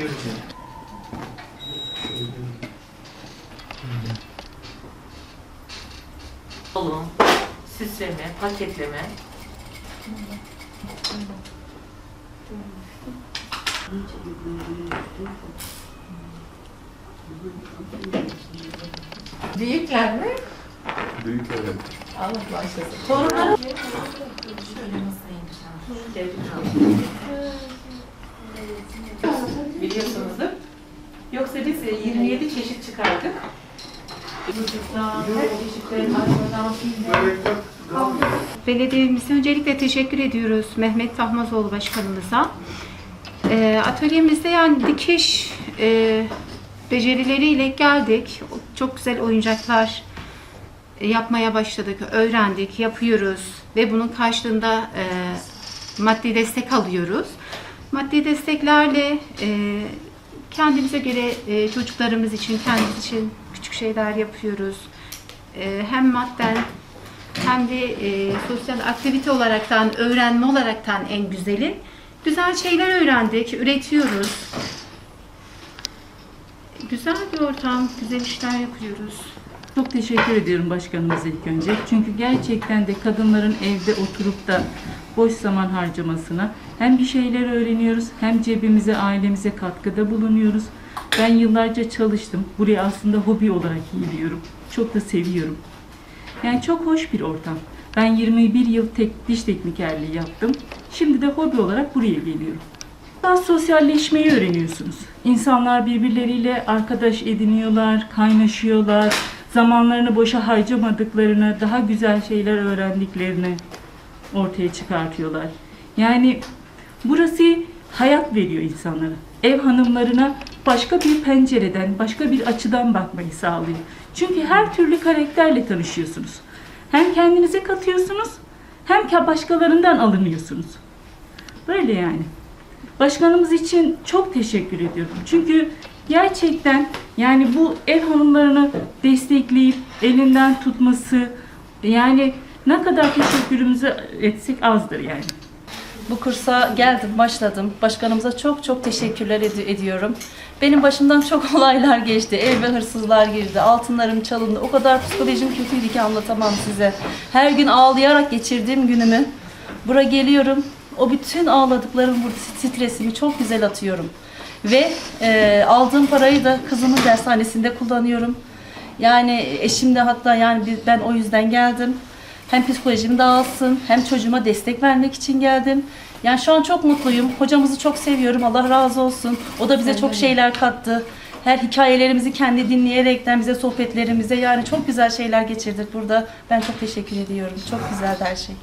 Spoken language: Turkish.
göreceğim. Balon, süsleme, paketleme. Büyükler mi? Büyük evet. Allah başlasın. Torunlar. Şöyle Biliyorsunuzdur. Yoksa biz e, 27 çeşit çıkardık. Belediyemize öncelikle teşekkür ediyoruz Mehmet Tahmazoğlu Başkanımıza. Ee, atölyemizde yani dikiş e, becerileriyle geldik. Çok güzel oyuncaklar e, yapmaya başladık, öğrendik, yapıyoruz ve bunun karşılığında e, maddi destek alıyoruz. Maddi desteklerle e, kendimize göre e, çocuklarımız için, kendimiz için küçük şeyler yapıyoruz. E, hem madden hem de e, sosyal aktivite olaraktan, öğrenme olaraktan en güzeli. Güzel şeyler öğrendik, üretiyoruz. Güzel bir ortam, güzel işler yapıyoruz. Çok teşekkür ediyorum başkanımıza ilk önce. Çünkü gerçekten de kadınların evde oturup da boş zaman harcamasına hem bir şeyler öğreniyoruz hem cebimize, ailemize katkıda bulunuyoruz. Ben yıllarca çalıştım. Buraya aslında hobi olarak geliyorum. Çok da seviyorum. Yani çok hoş bir ortam. Ben 21 yıl tek diş teknikerliği yaptım. Şimdi de hobi olarak buraya geliyorum. Daha sosyalleşmeyi öğreniyorsunuz. İnsanlar birbirleriyle arkadaş ediniyorlar, kaynaşıyorlar. Zamanlarını boşa harcamadıklarını, daha güzel şeyler öğrendiklerini ortaya çıkartıyorlar. Yani burası hayat veriyor insanlara. Ev hanımlarına başka bir pencereden, başka bir açıdan bakmayı sağlıyor. Çünkü her türlü karakterle tanışıyorsunuz. Hem kendinize katıyorsunuz, hem başkalarından alınıyorsunuz. Böyle yani. Başkanımız için çok teşekkür ediyorum. Çünkü gerçekten yani bu ev hanımlarını destekleyip elinden tutması yani ne kadar teşekkürümüzü etsek azdır yani. Bu kursa geldim, başladım. Başkanımıza çok çok teşekkürler ed- ediyorum. Benim başımdan çok olaylar geçti. Eve hırsızlar girdi, altınlarım çalındı. O kadar psikolojim kötüydü ki anlatamam size. Her gün ağlayarak geçirdiğim günümü. Bura geliyorum. O bütün ağladıklarım, bu stresimi çok güzel atıyorum. Ve e, aldığım parayı da kızımın dershanesinde kullanıyorum. Yani eşim de hatta yani ben o yüzden geldim. Hem psikolojim dağılsın hem çocuğuma destek vermek için geldim. Yani şu an çok mutluyum. Hocamızı çok seviyorum. Allah razı olsun. O da bize çok şeyler kattı. Her hikayelerimizi kendi dinleyerekten bize sohbetlerimize yani çok güzel şeyler geçirdik burada. Ben çok teşekkür ediyorum. Çok güzeldi her şey.